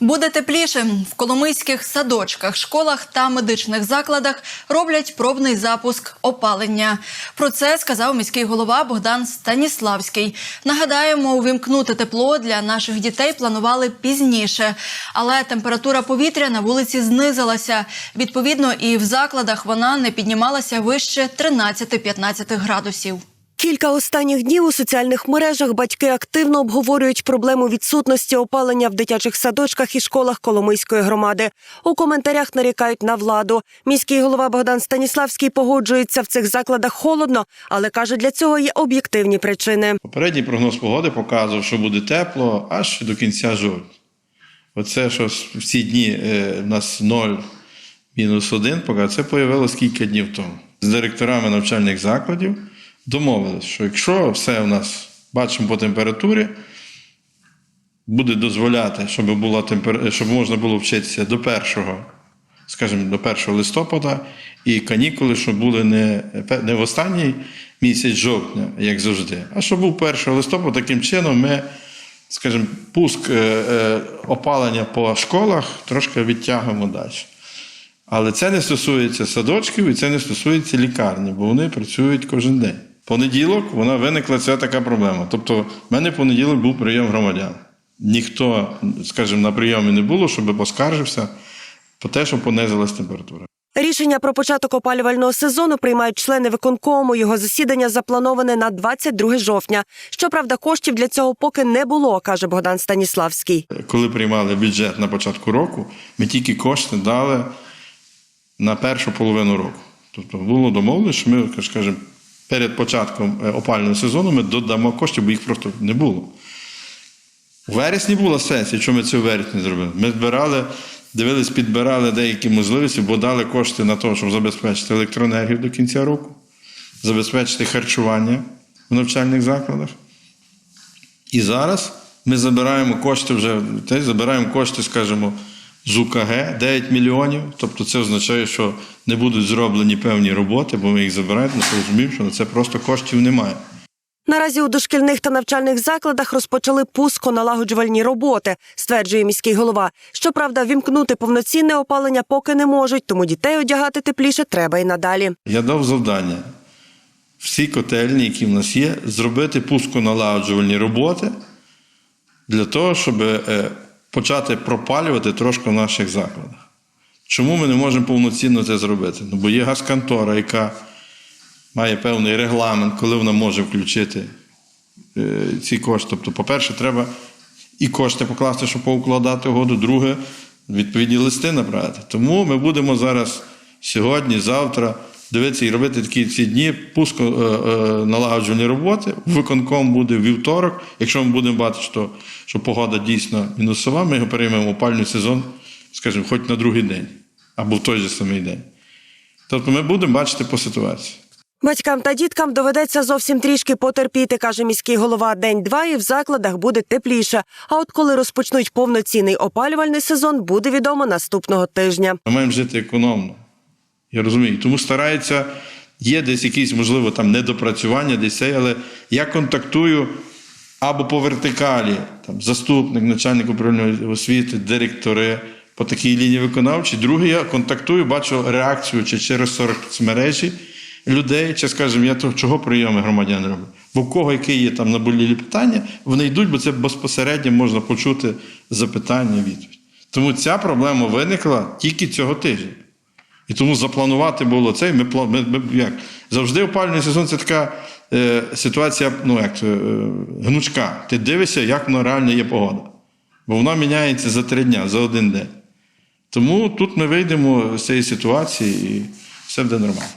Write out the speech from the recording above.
Буде тепліше в коломийських садочках, школах та медичних закладах роблять пробний запуск опалення. Про це сказав міський голова Богдан Станіславський. Нагадаємо, увімкнути тепло для наших дітей планували пізніше, але температура повітря на вулиці знизилася. Відповідно, і в закладах вона не піднімалася вище 13-15 градусів. Кілька останніх днів у соціальних мережах батьки активно обговорюють проблему відсутності опалення в дитячих садочках і школах Коломийської громади. У коментарях нарікають на владу. Міський голова Богдан Станіславський погоджується в цих закладах холодно, але каже, для цього є об'єктивні причини. Попередній прогноз погоди показував, що буде тепло аж до кінця жовтня. Оце, що в ці дні е, в нас 0, мінус 1, поки це появилось кілька днів тому. З директорами навчальних закладів домовилися, що якщо все у нас бачимо по температурі, буде дозволяти, щоб, була темпер... щоб можна було вчитися до 1, скажімо, до 1 листопада, і канікули, щоб були не, не в останній місяць жовтня, як завжди, а щоб був 1 листопада, таким чином ми, скажімо, пуск е, е, опалення по школах трошки відтягуємо далі. Але це не стосується садочків і це не стосується лікарні, бо вони працюють кожен день. Понеділок вона виникла ця така проблема. Тобто, в мене в понеділок був прийом громадян. Ніхто, скажімо, на прийомі не було, щоб поскаржився по те, що понизилась температура. Рішення про початок опалювального сезону приймають члени виконкому. Його засідання заплановане на 22 жовтня. Щоправда, коштів для цього поки не було, каже Богдан Станіславський. Коли приймали бюджет на початку року, ми тільки кошти дали на першу половину року. Тобто було домовлено, що ми, скажімо, перед початком е, опалювального сезону ми додамо коштів, бо їх просто не було. У вересні була сесія, що ми це у вересні зробили. Ми збирали, дивились, підбирали деякі можливості, бо дали кошти на те, щоб забезпечити електроенергію до кінця року, забезпечити харчування в навчальних закладах. І зараз ми забираємо кошти вже, забираємо кошти, скажімо, з УКГ 9 мільйонів. Тобто це означає, що не будуть зроблені певні роботи, бо ми їх забираємо, ми розуміємо, що на це просто коштів немає. Наразі у дошкільних та навчальних закладах розпочали пусконалагоджувальні роботи, стверджує міський голова. Щоправда, вімкнути повноцінне опалення поки не можуть, тому дітей одягати тепліше треба і надалі. Я дав завдання всі котельні, які в нас є, зробити пусконалагоджувальні роботи для того, щоб е, почати пропалювати трошки в наших закладах. Чому ми не можемо повноцінно це зробити? Ну, бо є газконтора, яка має певний регламент, коли вона може включити е, ці кошти. Тобто, по-перше, треба і кошти покласти, щоб поукладати угоду. Друге, відповідні листи направити. Тому ми будемо зараз сьогодні, завтра дивитися і робити такі ці дні пуско е, е, налагоджувальні роботи. Виконком буде вівторок. Якщо ми будемо бачити, що, що погода дійсно мінусова, ми його переймемо опальний сезон, скажімо, хоч на другий день або в той же самий день. Тобто ми будемо бачити по ситуації. Батькам та діткам доведеться зовсім трішки потерпіти, каже міський голова. День-два і в закладах буде тепліше. А от коли розпочнуть повноцінний опалювальний сезон, буде відомо наступного тижня. Ми маємо жити економно. Я розумію. Тому стараються, є десь якісь, можливо, там недопрацювання, десь але я контактую або по вертикалі, там, заступник, начальник управління освіти, директори по такій лінії виконавчій. Друге, я контактую, бачу реакцію чи через соцмережі людей, чи, скажімо, я то чого прийоми громадян роблю. Бо в кого які є там наболілі питання, вони йдуть, бо це безпосередньо можна почути запитання, відповідь. Тому ця проблема виникла тільки цього тижня. І тому запланувати було це. Ми, ми, ми як завжди опалювальний сезон це така е, ситуація, ну як е, гнучка. Ти дивишся, як воно реально є погода. Бо вона міняється за три дня, за один день. Тому тут ми вийдемо з цієї ситуації і все буде нормально.